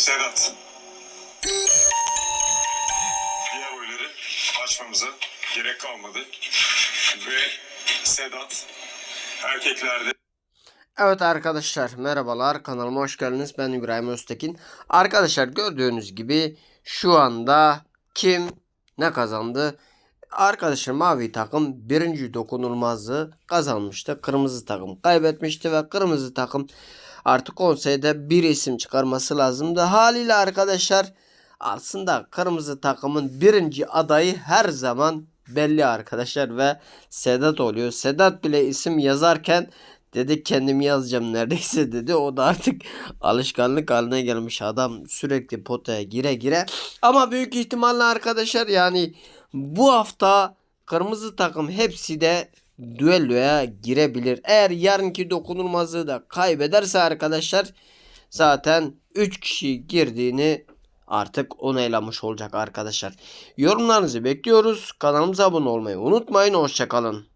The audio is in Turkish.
Sedat. Diğer oyları açmamıza gerek kalmadı. Ve Sedat erkeklerde Evet arkadaşlar merhabalar kanalıma hoş geldiniz ben İbrahim Öztekin. Arkadaşlar gördüğünüz gibi şu anda kim ne kazandı? Arkadaşlar mavi takım birinci dokunulmazlığı kazanmıştı. Kırmızı takım kaybetmişti ve kırmızı takım artık konseyde bir isim çıkarması lazımdı. Haliyle arkadaşlar aslında kırmızı takımın birinci adayı her zaman belli arkadaşlar ve Sedat oluyor. Sedat bile isim yazarken dedi kendim yazacağım neredeyse dedi. O da artık alışkanlık haline gelmiş adam sürekli potaya gire gire. Ama büyük ihtimalle arkadaşlar yani bu hafta kırmızı takım hepsi de düelloya girebilir. Eğer yarınki dokunulmazlığı da kaybederse arkadaşlar zaten 3 kişi girdiğini artık onaylamış olacak arkadaşlar. Yorumlarınızı bekliyoruz. Kanalımıza abone olmayı unutmayın. Hoşçakalın.